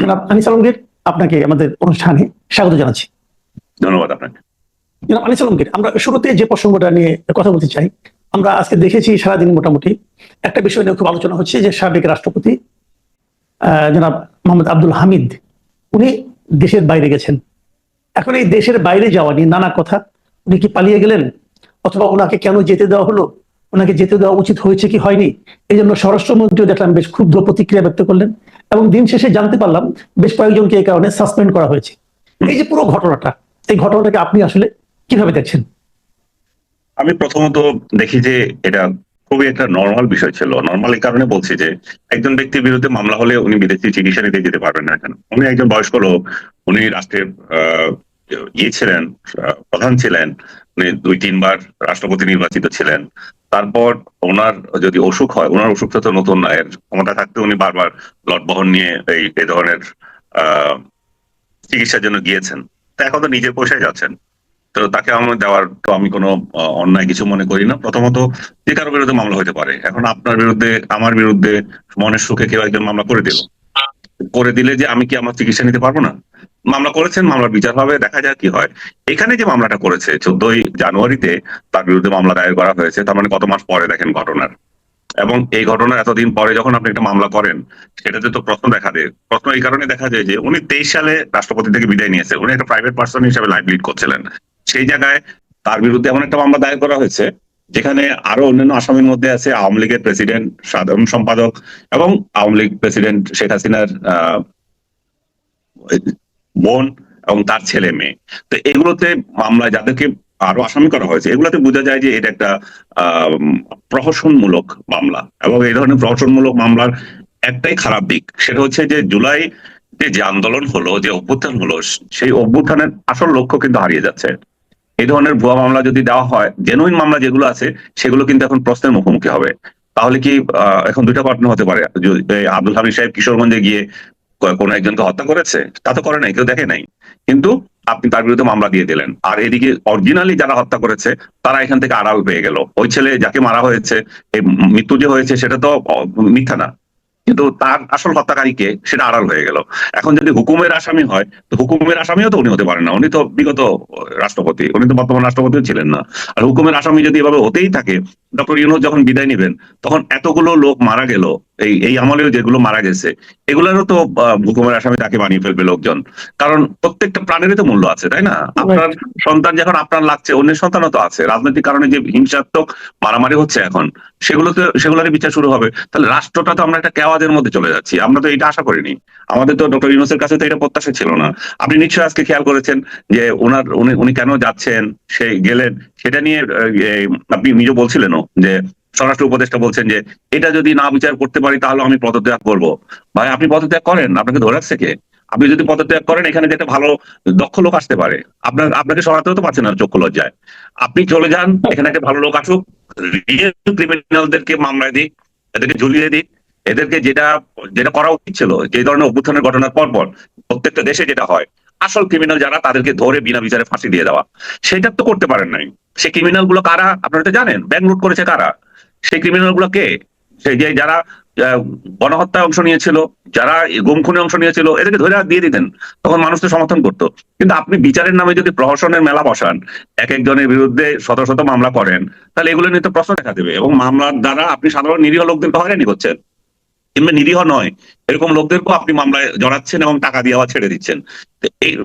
জনাব আনিস আলমগীর আপনাকে আমাদের অনুষ্ঠানে স্বাগত জানাচ্ছি। ধন্যবাদ আপনাকে। জনাব আনিস আলমগীর আমরা শুরুতে যে প্রসঙ্গটা নিয়ে কথা বলতে চাই আমরা আজকে দেখেছি সারাদিন মোটামুটি একটা বিষয় নিয়ে খুব আলোচনা হচ্ছে যে সাবেক রাষ্ট্রপতি আহ, জনাব মোহাম্মদ আব্দুল হামিদ উনি দেশের বাইরে গেছেন। এখন এই দেশের বাইরে যাওয়া নিয়ে নানা কথা উনি কি পালিয়ে গেলেন? অথবা ওনাকে কেন যেতে দেওয়া হলো? ওনাকে যেতে দেওয়া উচিত হয়েছে কি হয়নি? এই জন্য স্বরাষ্ট্রমন্ত্রীও দেখলাম বেশ ক্ষুব্ধ প্রতিক্রিয়া ব্যক্ত করলেন এবং দিন শেষে জানতে পারলাম বেশ কয়েকজনকে এই কারণে সাসপেন্ড করা হয়েছে। এই যে পুরো ঘটনাটা, এই ঘটনাটাকে আপনি আসলে কীভাবে দেখছেন? আমি প্রথমত দেখি যে এটা খুবই একটা নর্মাল বিষয় ছিল। নর্মাল এই কারণে বলছি যে একজন ব্যক্তির বিরুদ্ধে মামলা হলে উনি বিদেশি চিকিৎসা নিতে যেতে পারবেন না কেন? উনি একজন বয়স্ক লোক, উনি রাষ্ট্রের ইয়ে ছিলেন প্রধান ছিলেন, উনি দুই তিনবার রাষ্ট্রপতি নির্বাচিত ছিলেন। তারপর ওনার যদি অসুখ হয়, ওনার অসুখটা তো নতুন না, এর ক্ষমতা থাকতে উনি বারবার ব্লড বহন নিয়ে এই এই ধরনের চিকিৎসার জন্য গিয়েছেন। তা এখন তো নিজের পয়সায় যাচ্ছেন। তো তাকে আমার দেওয়ার তো আমি কোনো অন্যায় কিছু মনে করি না। প্রথমত যে কারও বিরুদ্ধে মামলা হতে পারে। এখন আপনার বিরুদ্ধে, আমার বিরুদ্ধে মনের সুখে কেউ একজন মামলা করে দিল। করে দিলে যে আমি কি আমার চিকিৎসা নিতে পারব না? মামলা করেছেন, মামলার বিচার হবে দেখা যাক কি হয়। এখানে যে মামলাটা করেছে, চোদ্দই জানুয়ারিতে তার বিরুদ্ধে মামলা দায়ের করা হয়েছে, তার মানে কত মাস পরে দেখেন ঘটনার। এবং এই ঘটনার এতদিন পরে যখন আপনি একটা মামলা করেন, সেটাতে তো প্রশ্ন দেখা দেয়। প্রশ্ন এই কারণে দেখা যায় যে উনি তেইশ সালে রাষ্ট্রপতি থেকে বিদায় নিয়েছে। উনি একটা প্রাইভেট পার্সন হিসেবে লাইফ লিড করছিলেন। সেই জায়গায় তার বিরুদ্ধে এমন একটা মামলা দায়ের করা হয়েছে যেখানে আরও অন্যান্য আসামির মধ্যে আছে আওয়ামী লীগের প্রেসিডেন্ট, সাধারণ সম্পাদক এবং আওয়ামী লীগ প্রেসিডেন্ট শেখ হাসিনার বোন এবং তার ছেলে মেয়ে। তো এগুলোতে মামলায় যাদেরকে আরও আসামি করা হয়েছে, এগুলোতে বোঝা যায় যে এটা একটা প্রহসনমূলক মামলা এবং এই ধরনের প্রহসনমূলক মামলার একটাই খারাপ দিক, সেটা হচ্ছে যে জুলাই যে আন্দোলন হলো, যে অভ্যুত্থান হলো, সেই অভ্যুত্থানের আসল লক্ষ্য কিন্তু হারিয়ে যাচ্ছে। এই ধরনের ভুয়া মামলা যদি দেওয়া হয় জেনুইন মামলা যেগুলো আছে, সেগুলো কিন্তু এখন প্রশ্নের মুখোমুখি হবে। তাহলে কি এখন দুইটা ঘটনা হতে পারে? আব্দুল হামিদ সাহেব কিশোরগঞ্জে গিয়ে কোনো একজনকে হত্যা করেছে? তা তো করে নাই, কেউ দেখে নাই। কিন্তু আপনি তার বিরুদ্ধে মামলা দিয়ে দিলেন। আর এদিকে অরিজিনালি যারা হত্যা করেছে, তারা এখান থেকে আড়াল পেয়ে গেল। ওই ছেলে যাকে মারা হয়েছে মৃত্যু যে হয়েছে, সেটা তো মিথ্যা না। কিন্তু তার আসল হত্যাকারীকে সেটা আড়াল হয়ে গেল। এখন যদি হুকুমের আসামি হয়, তো হুকুমের আসামিও তো উনি হতে পারেন না। উনি তো বিগত রাষ্ট্রপতি। উনি তো বর্তমান রাষ্ট্রপতিও ছিলেন না। আর হুকুমের আসামি যদি এভাবে হতেই থাকে ডক্টর ইউনুস যখন বিদায় নেবেন তখন এতগুলো লোক মারা গেল এই এই আমলেও যেগুলো মারা গেছে এগুলোরও তো হুকুমের আসামি তাকে বানিয়ে ফেলবে লোকজন। কারণ প্রত্যেকটা প্রাণেরই তো মূল্য আছে তাই না? আপনার সন্তান যখন আপনার লাগছে অন্যের সন্তানও তো আছে। রাজনৈতিক কারণে যে হিংসাত্মক মারামারি হচ্ছে এখন সেগুলোতে সেগুলোর বিচার শুরু হবে। তাহলে রাষ্ট্রটা তো আমরা একটা কেওয়াদের মধ্যে চলে যাচ্ছি আমরা তো এটা আশা করিনি। আমাদের তো ডক্টর ইউনুসের কাছে তো এটা প্রত্যাশা ছিল না। আপনি নিশ্চয়ই আজকে খেয়াল করেছেন যে ওনার উনি উনি কেন যাচ্ছেন সে গেলেন সেটা নিয়ে আপনি নিজে বলছিলেনও যে স্বরাষ্ট্র উপদেষ্টা বলছেন যে, এটা যদি না বিচার করতে পারি, তাহলে আমি পদত্যাগ করব। ভাই, আপনি পদত্যাগ করেন, আপনাকে ধরে রাখছে কে? আপনি যদি পদত্যাগ করেন, এখানে যেটা ভালো, দক্ষ লোক আসতে পারে। আপনার, আপনাকে সরাতেও তো পারছেন না চক্ষু লজ্জায়। আপনি চলে যান, এখানে একটা ভালো লোক আসুক ক্রিমিনালদেরকে মামলায় দিক, এদেরকে ঝুলিয়ে দিক, এদেরকে যেটা যেটা করা উচিত ছিল যে ধরনের অভ্যুত্থানের ঘটনার পর পর প্রত্যেকটা দেশে যেটা হয় আসল ক্রিমিনাল যারা, তাদেরকে ধরে বিনা বিচারে ফাঁসি দিয়ে দেওয়া। সেটা তো করতে পারেন নাই। সেই ক্রিমিনালগুলো কারা? আপনারা তো জানেন ব্যাংক লুট করেছে কারা? সেই ক্রিমিনালগুলো কে? সেই যে যারা গণহত্যায় অংশ নিয়েছিল, যারা গুম খুনে অংশ নিয়েছিল, এদেরকে ধরে দিয়ে দিতেন। তখন মানুষ তো সমর্থন করতো। কিন্তু আপনি বিচারের নামে যদি প্রহসনের মেলা বসান, এক একজনের বিরুদ্ধে শত শত মামলা করেন, তাহলে এগুলো নিয়ে তো প্রশ্ন দেখা দেবে। এবং মামলার দ্বারা আপনি সাধারণ নিরীহ লোকদেরকে হয়রানি করছেন। কিংবা নিরীহ নয় এরকম লোকদেরকেও আপনি মামলায় জড়াচ্ছেন এবং টাকা দিয়ে আবার ছেড়ে দিচ্ছেন।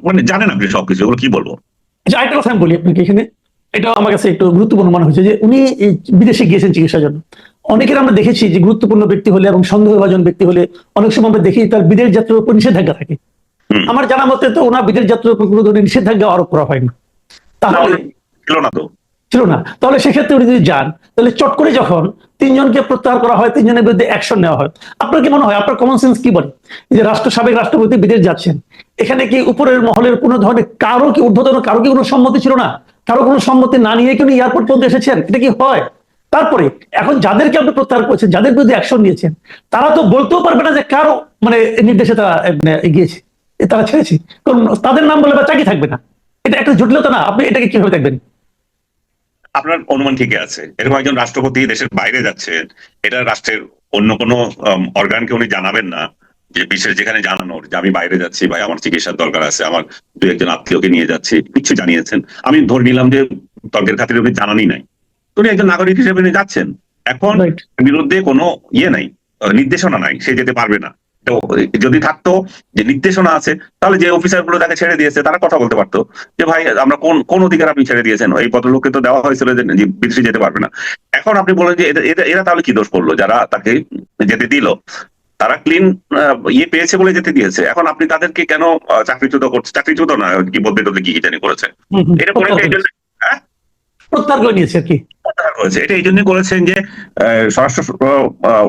মানে জানেন আপনি সবকিছু কি বলব? আচ্ছা আরেকটা কথা আমি বলি আপনাকে এখানে। এটা আমার কাছে একটু গুরুত্বপূর্ণ মনে হয়েছে যে উনি এই বিদেশে গিয়েছেন চিকিৎসার জন্য। অনেকের আমরা দেখেছি যে গুরুত্বপূর্ণ ব্যক্তি হলে এবং সন্দেহভাজন ব্যক্তি হলে অনেক সময় আমরা দেখি তার বিদেশ যাত্রার উপর নিষেধাজ্ঞা থাকে। আমার জানা মতে তো ওনার বিদেশ যাত্রার উপর কোনো ধরনের নিষেধাজ্ঞা আরোপ করা হয়নি। তাহলে ছিল না। তাহলে সেক্ষেত্রে উনি যদি যান, তাহলে চট করে যখন তিনজনকে প্রত্যাহার করা হয়, তিনজনের বিরুদ্ধে অ্যাকশন নেওয়া হয়। আপনার কি মনে হয়, আপনার কমন সেন্স কি বলে? যে রাষ্ট্র, সাবেক রাষ্ট্রপতি বিদেশ যাচ্ছেন, এখানে কি উপরের মহলের কোনো ধরনের কারও কি ঊর্ধ্বতন, কারও কি কোনো সম্মতি ছিল না? কারও কোনো সম্মতি না নিয়ে কি উনি এয়ারপোর্ট পর্যন্ত এসেছেন? এটা কি হয়? তারপরে, এখন যাদেরকে আপনি প্রত্যাহার করেছেন, যাদের বিরুদ্ধে অ্যাকশন নিয়েছেন, তারা তো বলতেও পারবে না যে কারও মানে নির্দেশে তারা মানে এগিয়েছে তারা ছেড়েছে। কারণ তাদের নাম বলে বা চাকরি থাকবে না। এটা একটা জটিলতা না, আপনি এটাকে কীভাবে দেখবেন? আপনার অনুমান ঠিকই আছে। এরকম একজন রাষ্ট্রপতি দেশের বাইরে যাচ্ছেন এটা রাষ্ট্রের অন্য কোনো অর্গানকে উনি জানাবেন না যে বিশেষ যেখানে জানানোর যে আমি বাইরে যাচ্ছি ভাই আমার চিকিৎসার দরকার আছে আমার দু একজন আত্মীয়কে নিয়ে যাচ্ছি কিছু জানিয়েছেন। আমি ধরে নিলাম যে তর্কের খাতিরে উনি জানানই নাই। উনি একজন নাগরিক হিসেবে উনি যাচ্ছেন। এখন বিরুদ্ধে কোনো ইয়ে নাই নির্দেশনা নাই সে যেতে পারবে না। তো যদি থাকতো যে নির্দেশনা আছে তাহলে যে অফিসারগুলো তাকে ছেড়ে দিয়েছে তারা কথা বলতে পারতো। যে ভাই আমরা কোন কোন অধিকার আপনি ছেড়ে দিয়েছেন? এই পদলোককে তো দেওয়া হয়েছিল যে বিদেশে যেতে পারবে না। এখন আপনি বলেন যে এরা তাহলে কি দোষ করল? যারা তাকে যেতে দিল। তারা ক্লিন ইয়ে পেয়েছে বলে যেতে দিয়েছে। এখন আপনি তাদেরকে কেন চাকরিচ্যুত করছে চাকরিচ্যুত না কি বলতে কি কি জানি করেছে। এটা করে প্রত্যাহার এই জন্য- প্রত্যাহার করে নিয়েছে আর কি। করেছে। এটা এই জন্য করেছেন যে স্বরাষ্ট্র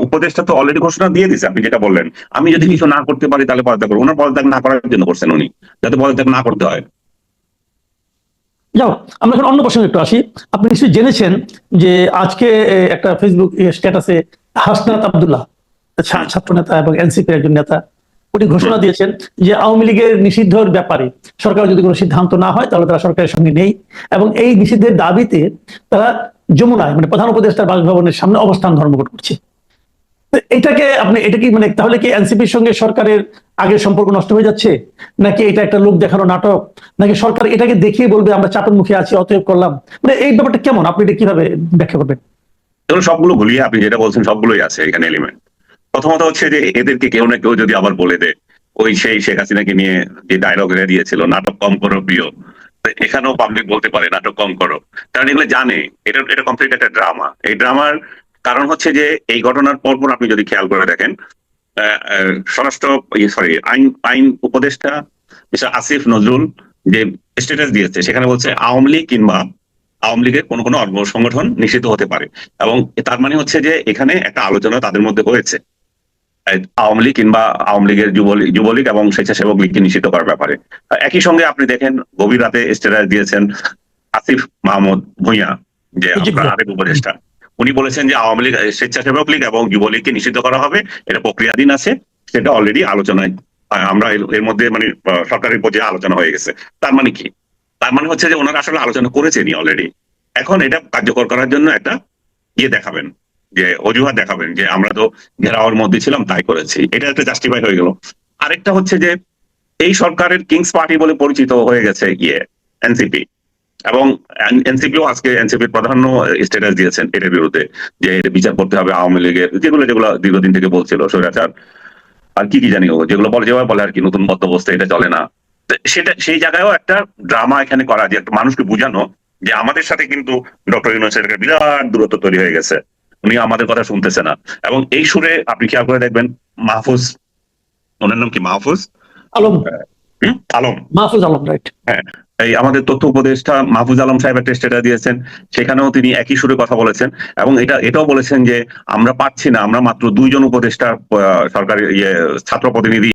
উপদেষ্টা তো অলরেডি ঘোষণা দিয়ে দিয়েছে আপনি যেটা বললেন। আমি যদি কিছু না করতে পারি তাহলে পদত্যাগ করব। ওনার পদত্যাগ না করার জন্য করছেন উনি যাতে পদত্যাগ না করতে হয়। যাও আমরা এখন অন্য প্রসঙ্গে একটু আসি। আপনি নিশ্চয়ই জেনেছেন যে আজকে একটা ফেসবুক স্ট্যাটাসে হাসনাত আব্দুল্লাহ ছাত্র নেতা এবং এনসিপির একজন নেতা। উনি ঘোষণা দিয়েছেন যে আওয়ামী লীগের নিষিদ্ধর ব্যাপারে সরকার যদি কোনো সিদ্ধান্ত না হয়, তাহলে তারা সরকারের সঙ্গে নেই। এবং এই নিষিদ্ধের দাবিতে তারা যমুনায় মানে প্রধান উপদেষ্টার বাসভবনের সামনে অবস্থান ধর্মঘট করছে। এটাকে আপনি, এটা কি মানে তাহলে কি এনসিপির সঙ্গে সরকারের আগের সম্পর্ক নষ্ট হয়ে যাচ্ছে? নাকি এটা একটা লোক দেখানো নাটক? নাকি সরকার এটাকে দেখিয়ে বলবে, আমরা চাপের মুখে আছি, অতএব করলাম? মানে এই ব্যাপারটা কেমন? আপনি এটা কীভাবে ব্যাখ্যা করবেন? সবগুলো ভুলিয়ে আপনি যেটা বলছেন, সবগুলোই আছে এখানে এলিমেন্ট প্রথমত হচ্ছে যে এদেরকে কেউ না কেউ যদি আবার বলে দেয়, ওই সেই শেখ হাসিনাকে নিয়ে যে ডায়লগ দিয়েছিল, নাটক কম করো প্রিয়। এখানেও পাবলিক বলতে পারে, নাটক কম করো। কারণ এগুলো জানে, এটা এটা কমপ্লিট একটা ড্রামা এই ড্রামার কারণ হচ্ছে যে এই ঘটনার পর পর আপনি যদি খেয়াল করে দেখেন স্বরাষ্ট্র সরি আইন আইন উপদেষ্টা মিস্টার আসিফ নজরুল যে স্ট্যাটাস দিয়েছে, সেখানে বলছে, আওয়ামী লীগ কিংবা আওয়ামী লীগের কোনো কোনো সংগঠন নিষিদ্ধ হতে পারে। এবং তার মানে হচ্ছে যে এখানে একটা আলোচনা তাদের মধ্যে হয়েছে। আওয়ামী লীগ কিংবা আওয়ামী লীগের যুবলীগ যুবলীগ এবং স্বেচ্ছাসেবক লীগকে নিষিদ্ধ করার ব্যাপারে। একই সঙ্গে আপনি দেখেন গভীর রাতে স্টেটাস দিয়েছেন আসিফ মাহমুদ ভুঁইয়া যে। আরেক উপদেষ্টা। উনি বলেছেন যে আওয়ামী লীগ স্বেচ্ছাসেবক লীগ এবং যুবলীগকে নিষিদ্ধ করা হবে। এটা প্রক্রিয়াধীন আছে সেটা অলরেডি আলোচনায় আমরা এর- মধ্যে মানে সরকারের পর্যায়ে আলোচনা হয়ে গেছে। তার মানে কি? তার মানে হচ্ছে যে ওনারা আসলে আলোচনা করেছেনই অলরেডি এখন এটা কার্যকর করার জন্য একটা ইয়ে দেখাবেন। যে অজুহাত দেখাবেন যে আমরা তো ঘেরাওয়ার মধ্যে ছিলাম, তাই করেছি। এটা একটা জাস্টিফাই হয়ে গেল। আরেকটা হচ্ছে যে এই সরকারের কিংস পার্টি বলে পরিচিত হয়ে গেছে ইয়ে এনসিপি এবং এনসিপিও আজকে এনসিপির প্রধান স্ট্যাটাস দিয়েছেন এটার বিরুদ্ধে, যে বিচার করতে হবে আওয়ামী লীগের, যেগুলো যেগুলো দীর্ঘদিন থেকে বলছিল স্বৈরাচার। আর কি কি জানি যেগুলো বলে, যেভাবে বলে আর কি, নতুন বন্দোবস্ত এটা চলে না। সেটা, সেই জায়গায়ও একটা ড্রামা এখানে করা, যে একটা মানুষকে বোঝানো যে আমাদের সাথে কিন্তু ডক্টর ইউনুসের বিরাট দূরত্ব তৈরি হয়ে গেছে। উনি আমাদের কথা শুনতেছে না। এবং এই সুরে আপনি খেয়াল করে দেখবেন মাহফুজ ওনার নাম কি মাহফুজ? আলম। আলম। মাহফুজ আলম রাইট হ্যাঁ। এই আমাদের তথ্য উপদেষ্টা মাহফুজ আলম সাহেব একটা স্টেটাস দিয়েছেন সেখানেও তিনি একই সুরে কথা বলেছেন। এবং এটা এটাও বলেছেন যে আমরা পাচ্ছি না আমরা মাত্র দুইজন উপদেষ্টা সরকারি ইয়ে ছাত্র প্রতিনিধি